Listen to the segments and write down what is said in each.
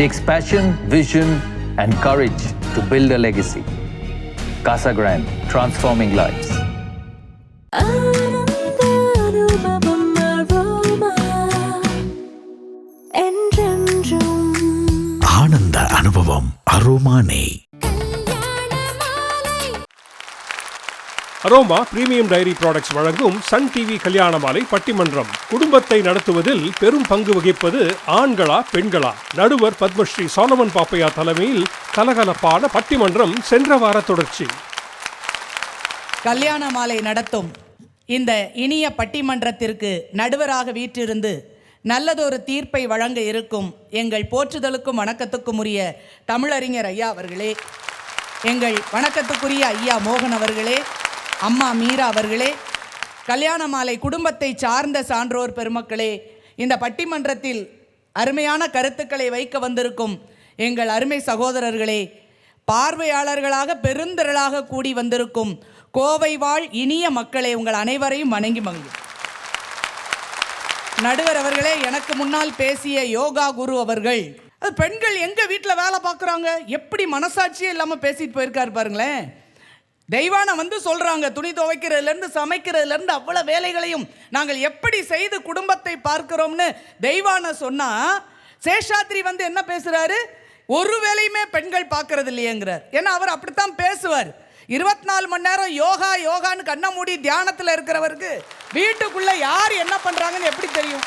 Takes passion, vision, and courage to build a legacy. Casa Grande, transforming lives. ஆனந்த அனுபவம் Aroma Aroma premium dairy products வழங்கும் Sun TV கல்யாண மாலை பட்டிமன்றம். குடும்பத்தை நடத்துவதில் பெரும் பங்கு வகிப்பது ஆண்களா பெண்களா? நடுவர் பத்மஸ்ரீ சோலமன் பாப்பையா தலைமையில் கலகலப்பான பட்டிமன்றம் சென்ற வார தொடர்ச்சி. கல்யாண மாலை நடத்தும் இந்த இனிய பட்டிமன்றத்திற்கு நடுவராக வீற்றிருந்து நல்லதொரு தீர்ப்பை வழங்க இருக்கும் எங்கள் போற்றுதலுக்கும் வணக்கத்துக்கும் உரிய தமிழறிஞர் ஐயா அவர்களே எங்கள் வணக்கத்துக்குரிய ஐயா மோகன் அவர்களே அம்மா மீரா அவர்களே கல்யாண மாலை குடும்பத்தை சார்ந்த சான்றோர் பெருமக்களே இந்த பட்டிமன்றத்தில் அருமையான கருத்துக்களை வைக்க வந்திருக்கும் எங்கள் அருமை சகோதரர்களே பார்வையாளர்களாக பெருந்திரளாக கூடி வந்திருக்கும் கோவை வாழ் இனிய மக்களே உங்கள் அனைவரையும் வணங்கி மகிழ்வு நடுவர் அவர்களே எனக்கு முன்னால் பேசிய யோகா குரு அவர்கள் அது பெண்கள் எங்க வீட்டில் வேலை பார்க்குறாங்க? எப்படி மனசாட்சியே இல்லாமல் பேசிட்டு போயிருக்காரு பாருங்களேன். தெய்வானை வந்து சொல்றாங்க துணி துவைக்கிறதுலேருந்து சமைக்கிறதுலேருந்து அவ்வளோ வேலைகளையும் நாங்கள் எப்படி செய்து குடும்பத்தை பார்க்கிறோம்னு தெய்வான சொன்னா சேஷாத்ரி வந்து என்ன பேசுறாரு? ஒரு வேலையுமே பெண்கள் பார்க்கறது இல்லையேங்கிறார். ஏன்னா அவர் அப்படித்தான் பேசுவார். இருபத்தி நாலு மணி நேரம் யோகா யோகான்னு கண்ணை மூடி தியானத்தில் இருக்கிறவருக்கு வீட்டுக்குள்ள யார் என்ன பண்றாங்கன்னு எப்படி தெரியும்?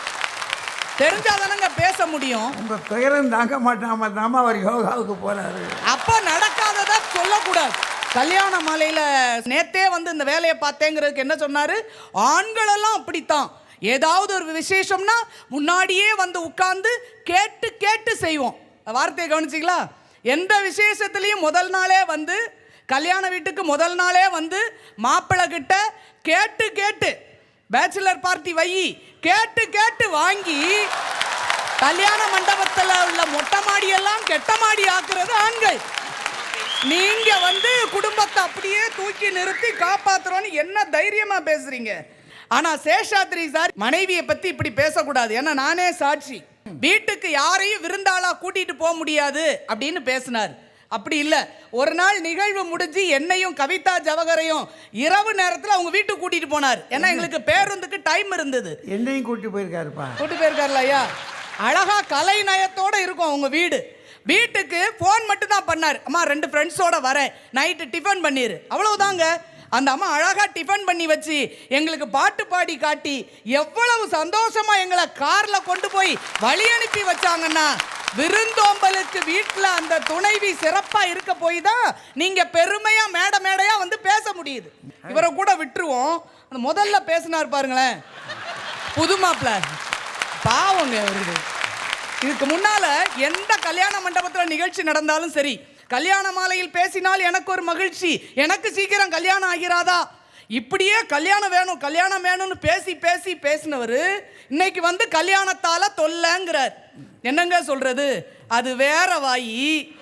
தெரிஞ்சாதானங்க பேச முடியும். உங்க துயரம் தாங்க மாட்டாம தாம அவர் யோகாவுக்கு போறாரு. அப்ப நடக்காததா சொல்லக்கூடாது. கல்யாண மாலையில் நேத்தே வந்து இந்த வேலையை பார்த்தேங்கிறதுக்கு என்ன சொன்னார்? ஆண்களெல்லாம் அப்படித்தான். ஏதாவது ஒரு விசேஷம்னா முன்னாடியே வந்து உட்கார்ந்து கேட்டு கேட்டு செய்வோம். வார்த்தையை கவனிச்சிங்களா? எந்த விசேஷத்துலேயும் முதல் நாளே வந்து கல்யாண வீட்டுக்கு முதல் நாளே வந்து மாப்பிள்ளை கிட்ட கேட்டு கேட்டு பேச்சுலர் பார்ட்டி வை கேட்டு கேட்டு வாங்கி கல்யாண மண்டபத்தில் உள்ள மொட்டை மாடியெல்லாம் கெட்ட மாடி ஆக்குறது ஆண்கள். நீங்க வந்து குடும்பத்தை அப்படியே தூக்கி நிறுத்தி காப்பாத்துறோன்னு என்ன தைரியமா பேசுறீங்க? ஆனா சேஷாத்ரி சார் மனைவியை பத்தி இப்படி பேசக்கூடாது. ஏன்னா நானே சாட்சி. வீட்டுக்கு யாரையும் விருந்தாளா கூட்டிட்டு போக முடியாது அப்படின்னு பேசினார். அப்படி இல்லை. ஒரு நாள் நிகழ்வு முடிஞ்சு என்னையும் கவிதா ஜவஹரையும் இரவு நேரத்தில் அவங்க வீட்டுக்கு கூட்டிட்டு போனார். ஏன்னா எங்களுக்கு பேருந்துக்கு டைம் இருந்தது. என்னையும் கூட்டி போயிருக்காருப்பா. கூட்டி போயிருக்காருல ஐயா? அழகா கலை நயத்தோட இருக்கும் உங்க வீடு. வீட்டுக்கு ஃபோன் மட்டும் தான் பண்ணார். அம்மா ரெண்டு ஃப்ரெண்ட்ஸோட வரேன். நைட்டு டிஃபன் பண்ணிடு அவ்வளவுதாங்க. அந்த அம்மா அழகாக டிஃபன் பண்ணி வச்சு எங்களுக்கு பாட்டு பாடி காட்டி எவ்வளவு சந்தோஷமாக எங்களை காரில் கொண்டு போய் வழி அனுப்பி வச்சாங்கன்னா விருந்தோம்பலுக்கு வீட்டில் அந்த துணைவி சிறப்பாக இருக்க போய் தான் நீங்கள் பெருமையாக மேடை மேடையாக வந்து பேச முடியுது. இவரை கூட விட்டுருவோம். அந்த முதல்ல பேசினார் பாருங்களேன். புது மாப்பிள்ள பாவங்க அவருக்கு இதுக்கு முன்னால எந்த கல்யாண மண்டபத்தில் நிகழ்ச்சி நடந்தாலும் சரி கல்யாண மாலையில் பேசினால் எனக்கு ஒரு மகிழ்ச்சி எனக்கு சீக்கிரம் கல்யாணம் ஆகிறாதா? இப்படியே கல்யாணம் வேணும் கல்யாணம் வேணும்னு பேசி பேசி பேசினவர் இன்னைக்கு வந்து கல்யாணத்தால தொல்லைங்கிறார். என்னங்க சொல்றது? அது வேற வாயி.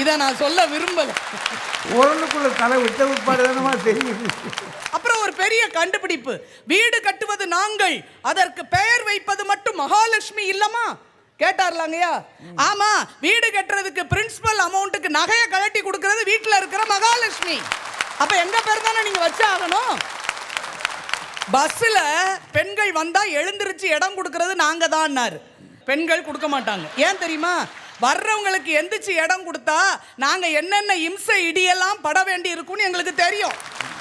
இதை நான் சொல்ல விரும்பல. உரலுக்குள்ள தலை விட்ட உட்பாடு தானமா தெரியுது. அப்புறம் ஒரு பெரிய கண்டுபிடிப்பு. வீடு கட்டுவது நாங்கள் அதற்கு பெயர் வைப்பது மட்டும் மகாலட்சுமி இல்லமா கேட்டார்லாங்கய்யா ஆமா வீடு கட்டுறதுக்கு பிரின்சிபல் அமௌண்ட்டுக்கு நகையை கழட்டி கொடுக்கறது வீட்டில் இருக்கிற மகாலட்சுமி. அப்ப எங்க பேர் தானே நீங்க வச்சாகணும் பஸ்ஸில் பெண்கள் வந்தா எழுந்திருச்சு இடம் கொடுக்கறது நாங்க தான்னாரு பெண்கள் கொடுக்க மாட்டாங்க. ஏன் தெரியுமா? வர்றவங்களுக்கு எந்திரிச்சு இடம் கொடுத்தா நாங்க என்னென்ன இம்சை இடியெல்லாம் பட வேண்டி இருக்கும்னு எங்களுக்கு தெரியும்.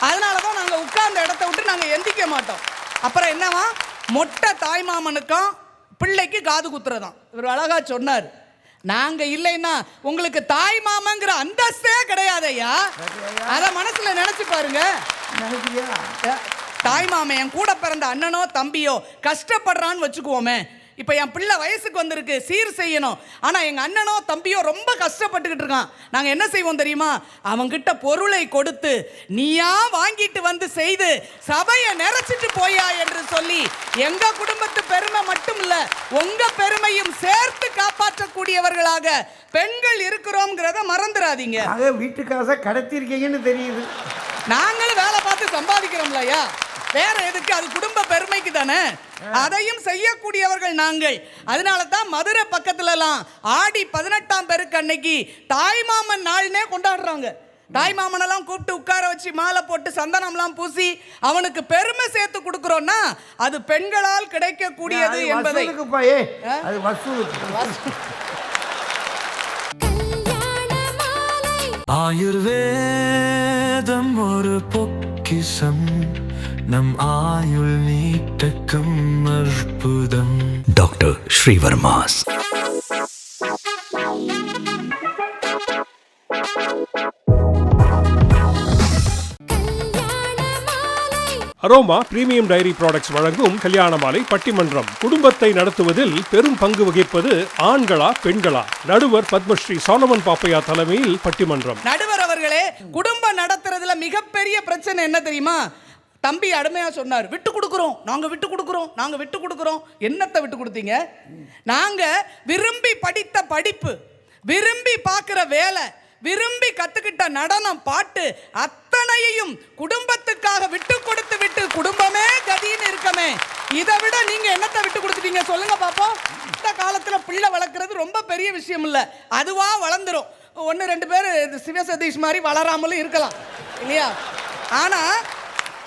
அதனால தான் நாங்க உட்கார்ந்த இடத்த விட்டு நாங்க எந்திக்க மாட்டோம். அப்புறம் என்னவா? மொட்டை தாய்மாமனுக்கும் பிள்ளைக்கு காது குத்துறதாம். இவர் அழகா சொன்னார். நாங்க இல்லைன்னா உங்களுக்கு தாய் மாமங்கிற அந்தஸ்தே கிடையாதையா அத மனசுல நினைச்சு பாருங்க. தாய் மாமன் என் கூட பிறந்த அண்ணனோ தம்பியோ கஷ்டப்படுறான்னு வச்சுக்குவோமே. இப்போ என் பிள்ளை வயசுக்கு வந்திருக்கு சீர் செய்யணும். ஆனால் எங்கள் அண்ணனோ தம்பியோ ரொம்ப கஷ்டப்பட்டுக்கிட்டு இருக்கான். நாங்கள் என்ன செய்வோம் தெரியுமா? அவங்கிட்ட பொருளை கொடுத்து நீயா வாங்கிட்டு வந்து செய்து சபையை நிறைச்சிட்டு போயா என்று சொல்லி எங்க குடும்பத்து பெருமை மட்டும் இல்ல உங்க பெருமையும் சேர்த்து காப்பாற்றக்கூடியவர்களாக பெண்கள் இருக்கிறோங்கிறத மறந்துடாதீங்க. ஆக வீட்டு காசை கடத்திருக்கீங்கன்னு தெரியுது. நாங்களும் வேலை பார்த்து சம்பாதிக்கிறோம்லயா வேற எதுக்கு? அது குடும்ப பெருமைக்கு தானே? அதையும் செய்யக்கூடியவர்கள் நாங்கள். அதனால தான் மதுரை பக்கத்துலலாம் ஆடி பதினெட்டாம் பெருக்கு அன்னைக்கு தாய்மாமன் நாள்னே கொண்டாடுறாங்க. தாய்மாமனெல்லாம் கூப்பிட்டு உட்கார வச்சு மாலை போட்டு சந்தனம்லாம் பூசி அவனுக்கு பெருமை சேர்த்து கொடுக்குறோம்னா அது பெண்களால் கிடைக்கக்கூடியது என்பதை. ஆயுர்வேதம் ஒரு பொக்கிஷம். நம் ஆயுள் நீட்டக்கும் அற்புதம் doctor Srivarma's. Aroma premium dairy products வழங்கும் கல்யாண மாலை பட்டிமன்றம். குடும்பத்தை நடத்துவதில் பெரும் பங்கு வகிப்பது ஆண்களா பெண்களா? நடுவர் பத்மஸ்ரீ சாலமன் பாப்பையா தலைமையில் பட்டிமன்றம். நடுவர் அவர்களே குடும்பம் நடத்துறதுல மிகப்பெரிய பிரச்சனை என்ன தெரியுமா? தம்பி அருமையா சொன்னார் விட்டு கொடுக்குறோம் நாங்கள் விட்டு கொடுக்குறோம் நாங்கள் விட்டு கொடுக்குறோம். என்னத்தை விட்டு கொடுத்தீங்க? நாங்கள் விரும்பி படித்த படிப்பு விரும்பி பார்க்குற வேலை விரும்பி கற்றுக்கிட்ட நடனம் பாட்டு அத்தனையையும் குடும்பத்துக்காக விட்டு கொடுத்து விட்டு குடும்பமே கதின்னு இருக்கமே. இதை விட நீங்க என்னத்தை விட்டு கொடுத்துட்டீங்க சொல்லுங்க பாப்போம். இந்த காலத்துல பிள்ளை வளர்க்குறது ரொம்ப பெரிய விஷயம் இல்லை. அதுவா வளர்ந்துடும் ஒன்று ரெண்டு பேர் சிவசதீஷ் மாதிரி வளராமலும் இருக்கலாம். இல்லையா? ஆனால்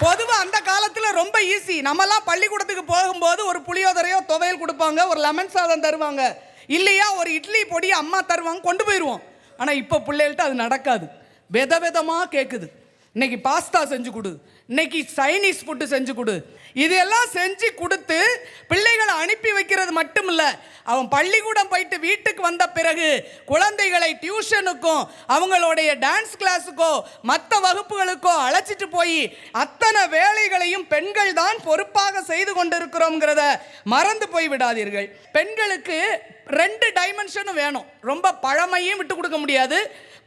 பொதுவாக அந்த காலத்தில் ரொம்ப ஈஸி நம்மலாம் பள்ளிக்கூடத்துக்கு போகும்போது ஒரு புளியோதரையோ துவையல் கொடுப்பாங்க ஒரு லெமன் சாதம் தருவாங்க. இல்லையா ஒரு இட்லி பொடி அம்மா தருவாங்க கொண்டு போயிடுவோம் ஆனால் இப்போ பிள்ளைகள்ட்ட அது நடக்காது. வித விதமாக கேட்குது இன்னைக்கு பாஸ்தா செஞ்சு கொடு. இன்னைக்கு சைனீஸ் ஃபுட்டு செஞ்சு கொடு. இதெல்லாம் செஞ்சு கொடுத்து பிள்ளைகளை அனுப்பி வைக்கிறது மட்டும் இல்லை அவன் பள்ளிக்கூடம் போயிட்டு வீட்டுக்கு வந்த பிறகு குழந்தைகளை டியூஷனுக்கும் அவங்களுடைய டான்ஸ் கிளாஸுக்கோ மற்ற வகுப்புகளுக்கோ அழைச்சிட்டு போய் அத்தனை வேலைகளையும் பெண்கள் தான் பொறுப்பாக செய்து கொண்டிருக்கிறோங்கிறத மறந்து போய் விடாதீர்கள். பெண்களுக்கு ரெண்டு டைமென்ஷனும் வேணும். ரொம்ப பழமையும் விட்டு கொடுக்க முடியாது.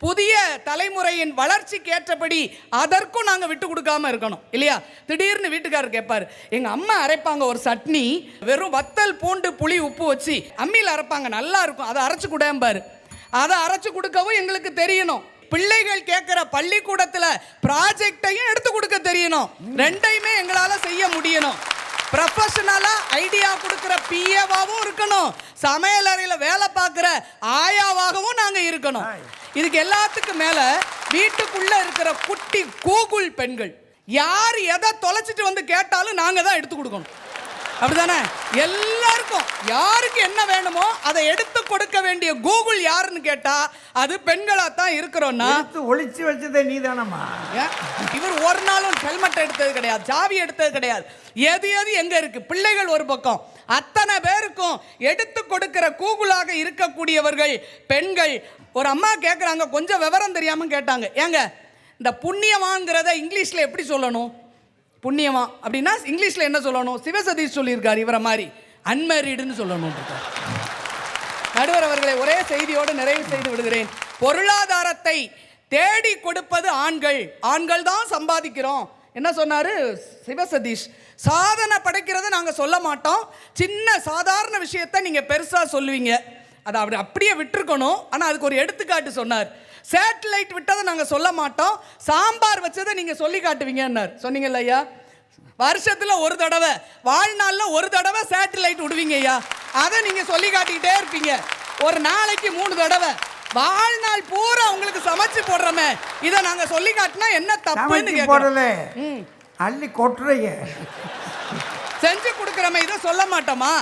புதிய தலைமுறையின் வளர்ச்சிக்கு ஏற்றபடி அதற்கும் நாங்கள் விட்டு கொடுக்காம இருக்கணும். இல்லையா? திடீர்னு வீட்டுக்காரர் கேட்பார் எங்க அம்மா அரைப்பாங்க ஒரு சட்னி வெறும் வத்தல் பூண்டு புளி உப்பு வச்சு அம்மியில் அரைப்பாங்க. நல்லா இருக்கும். அதை அரைச்சு கூடம்பாரு அதை அரைச்சு கொடுக்கவும் எங்களுக்கு தெரியணும். பிள்ளைகள் கேட்குற பள்ளிக்கூடத்தில் ப்ராஜெக்டையும் எடுத்து கொடுக்க தெரியணும். ரெண்டையுமே எங்களால் செய்ய முடியணும். ப்ரொஃபஷனலாக ஐடியா கொடுக்குற பிஏவாகவும் இருக்கணும். சமையல் அறையில் வேலை பார்க்குற ஆயாவாகவும் நாங்கள் இருக்கணும். இதுக்கு எல்லாத்துக்கும் மேலே வீட்டுக்குள்ளே இருக்கிற குட்டி கூகுள் பெண்கள் யார் எதை தொலைச்சிட்டு வந்து கேட்டாலும் நாங்கள் தான் எடுத்து கொடுக்கணும். அப்படிதானே எல்லாருக்கும் யாருக்கு என்ன வேணுமோ அதை எடுத்து கொடுக்க வேண்டிய கூகுள் யாருன்னு கேட்டா அது பெண்களா தான் இருக்கிறோம்னா ஒளிச்சு வச்சதே நீதானம்மா. ஏன்? இவர் ஒரு நாளும் ஹெல்மெட் எடுத்தது கிடையாது சாவி எடுத்தது கிடையாது. எது எது எங்க இருக்கு? பிள்ளைகள் ஒரு பக்கம். அத்தனை பேருக்கும் எடுத்து கொடுக்கிற கூகுளாக இருக்கக்கூடியவர்கள் பெண்கள். ஒரு அம்மா கேட்குறாங்க கொஞ்சம் விவரம் தெரியாம கேட்டாங்க. ஏங்க இந்த புண்ணியமாங்கிறத இங்கிலீஷில் எப்படி சொல்லணும்? புண்ணியமா? அப்படின்னா இங்கிலீஷில் என்ன சொல்லணும்? சிவசதீஷ் சொல்லியிருக்கார் இவரை மாதிரி. அன்மேரிடுன்னு சொல்லணும் நடுவர் அவர்களை ஒரே செய்தியோடு நிறைவு செய்து விடுகிறேன். பொருளாதாரத்தை தேடி கொடுப்பது ஆண்கள். ஆண்கள் தான் சம்பாதிக்கிறோம். என்ன சொன்னாரு? சிவசதீஷ் சாதனை படைக்கிறத நாங்கள் சொல்ல மாட்டோம். சின்ன சாதாரண விஷயத்தை நீங்கள் பெருசாக சொல்லுவீங்க. அதை அப்படி அப்படியே விட்டுருக்கணும். ஆனால் அதுக்கு ஒரு எடுத்துக்காட்டு சொன்னார். சேட்டலைட் விட்டதை நாங்க சொல்ல மாட்டோம். சாம்பார் வச்சதை நீங்க சொல்லி காட்டுவீங்கன்னார். சொன்னீங்கல்ல ஐயா? வருஷத்துல ஒரு தடவை வாழ்நாள்ல ஒரு தடவை சேட்டலைட் விடுவீங்க ஐயா. அதை நீங்க சொல்லி காட்டிக்கிட்டே இருப்பீங்க. ஒரு நாளைக்கு மூணு தடவை. வாழ்நாள் பூரா உங்களுக்கு சமைச்சு போடுறோமே. இதை நாங்க சொல்லி காட்டினா என்ன தப்புன்னு கேட்கிறோம். அள்ளி கொட்டுறீங்க. செஞ்சு கொடுக்கிறோமே இதை சொல்ல மாட்டோமா?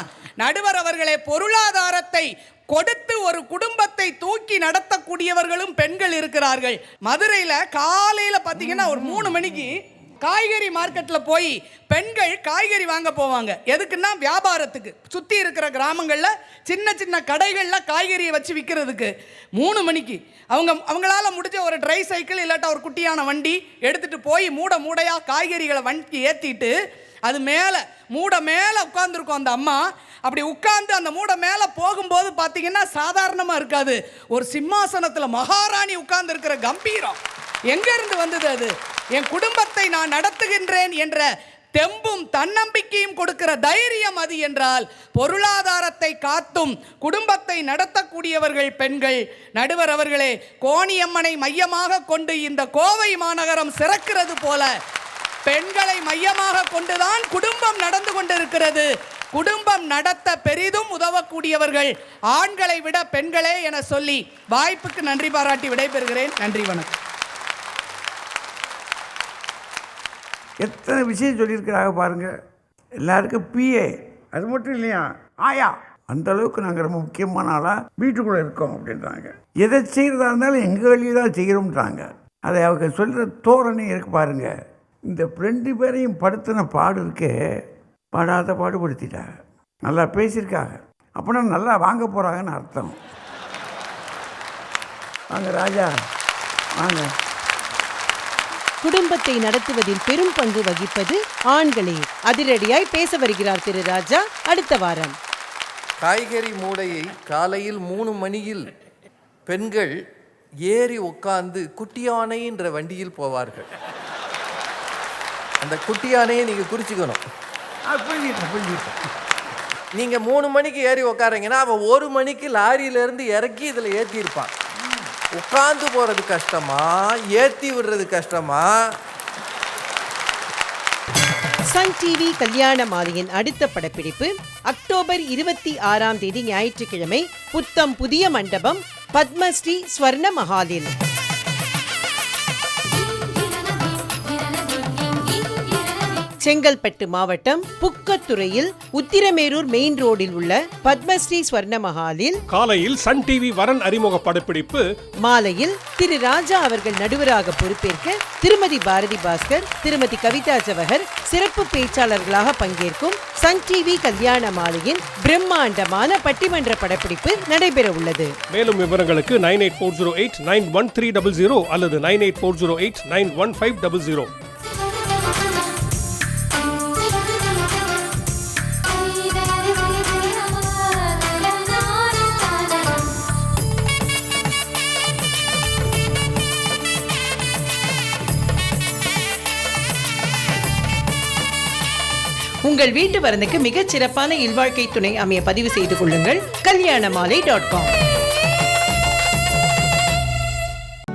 நடுவர் அவர்களே பொருளாதாரத்தை கொடுத்து ஒரு குடும்பத்தை தூக்கி நடத்தக்கூடியவர்களும் பெண்கள் இருக்கிறார்கள். மதுரையில் காலையில் பார்த்தீங்கன்னா ஒரு மூணு மணிக்கு காய்கறி மார்க்கெட்டில் போய் பெண்கள் காய்கறி வாங்க போவாங்க. எதுக்குன்னா வியாபாரத்துக்கு. சுற்றி இருக்கிற கிராமங்களில் சின்ன சின்ன கடைகளில் காய்கறியை வச்சு விற்கிறதுக்கு மூணு மணிக்கு. அவங்க அவங்களால முடிஞ்ச ஒரு ட்ரை சைக்கிள் இல்லாட்டா ஒரு குட்டியான வண்டி எடுத்துகிட்டு போய் மூட மூடையாக காய்கறிகளை வண்டிக்கு ஏற்றிட்டு அது மேலே மூட மேலே உட்காந்துருக்கும் அந்த அம்மா. அப்படி உட்காந்து அந்த மூட மேலே போகும்போது பார்த்தீங்கன்னா சாதாரணமாக இருக்காது. ஒரு சிம்மாசனத்தில் மகாராணி உட்கார்ந்துருக்கிற கம்பீரம். எங்கேருந்து வந்தது அது? என் குடும்பத்தை நான் நடத்துகின்றேன் என்ற தெம்பும் தன்னம்பிக்கையும் கொடுக்கிற தைரியம் அது என்றால் பொருளாதாரத்தை காத்தும் குடும்பத்தை நடத்தக்கூடியவர்கள் பெண்கள். நடுவர் அவர்களே கோணியம்மனை மையமாக கொண்டு இந்த கோவை மாநகரம் சிறக்கிறது போல பெண்களை மையமாக கொண்டுதான் குடும்பம் நடந்து கொண்டிருக்கிறது. குடும்பம் நடத்த பெரிதும் உதவக்கூடியவர்கள் ஆண்களை விட பெண்களே என சொல்லி வாய்ப்புக்கு நன்றி பாராட்டி விடைபெறுகிறேன். நன்றி வணக்கம். எத்தனை விஷயம் சொல்லியிருக்கிறாங்க பாருங்க. எல்லாருக்கும் பிஏ அது மட்டும் இல்லையா? ஆயா. அந்த அளவுக்கு நாங்கள் ரொம்ப முக்கியமான ஆளாக வீட்டுக்குள்ளே இருக்கோம் அப்படின்றாங்க. எதை செய்கிறதா இருந்தாலும் எங்கள் வழியை தான் செய்கிறோம்ன்றாங்க அதை அவங்க சொல்கிற தோரணை இருக்கு பாருங்கள் இந்த ரெண்டு பேரையும் படுத்தின பாடு இருக்கே பாடாத பாடுபடுத்திட்டாங்க. நல்லா பேசியிருக்காங்க. அப்படின்னா நல்லா வாங்க போகிறாங்கன்னு அர்த்தம். வாங்க ராஜா வாங்க. குடும்பத்தை நடத்துவதில் பெரும் பங்கு வகிப்பது ஆண்களே. அதிரடியாய் பேச வருகிறார் திரு ராஜா. அடுத்த வாரம். காய்கறி மூடையை காலையில் மூணு மணியில் பெண்கள் ஏறி உட்கார்ந்து குட்டியானைன்ற வண்டியில் போவார்கள். அந்த குட்டியானையை நீங்கள் குறிச்சிக்கணும். நீங்கள் மூணு மணிக்கு ஏறி உட்காரீங்கன்னா அவன் ஒரு மணிக்கு லாரியிலேருந்து இறக்கி இதில் ஏற்றிருப்பான் உட்காந்து போகிறது கஷ்டமா? ஏற்றி விடுறது கஷ்டமா? சன் டிவி கல்யாண மாலையின் அடுத்த படப்பிடிப்பு அக்டோபர் இருபத்தி ஆறாம் தேதி ஞாயிற்றுக்கிழமை புத்தம் புதிய மண்டபம் பத்மஸ்ரீ ஸ்வர்ண மஹாலில் செங்கல்பட்டு மாவட்டம் புக்கத்துறையில் உத்திரமேரூர் மெயின் ரோடில் உள்ள பத்மஸ்ரீ ஸ்வர்ண மஹாலில் காலையில் சன் டிவி வரன் அறிமுக படப்பிடிப்பு மாலையில் திரு ராஜா அவர்கள் நடுவராக பொறுப்பேற்க திருமதி பாரதி பாஸ்கர் திருமதி கவிதா ஜவஹர் சிறப்பு பேச்சாளர்களாக பங்கேற்கும் சன் டிவி கல்யாண மாலையின் பிரம்மாண்டமான பட்டிமன்ற படப்பிடிப்பு நடைபெற உள்ளது. மேலும் விவரங்களுக்கு nine eight four zero eight nine one three double zero அல்லது nine eight four zero eight nine one five double zero. உங்கள் வீட்டு வரனுக்கு மிகச் சிறப்பான இல்வாழ்க்கை துணை அமைய பதிவு செய்து கொள்ளுங்கள். கல்யாண மாலை டாட் காம்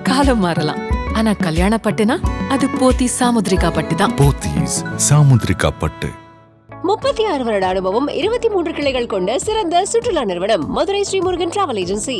காலம் மாறலாம். ஆனா கல்யாண பட்டுனா அது போத்தி சாமுத்ரிகா பட்டு தான். போத்தீஸ் சாமுத்ரிகா பட்டு. முப்பத்தி ஆறு வருட அனுபவம் இருபத்தி மூன்று கிளைகள் கொண்ட சிறந்த சுற்றுலா நிறுவனம் மதுரை ஸ்ரீமுருகன் டிராவல் ஏஜென்சி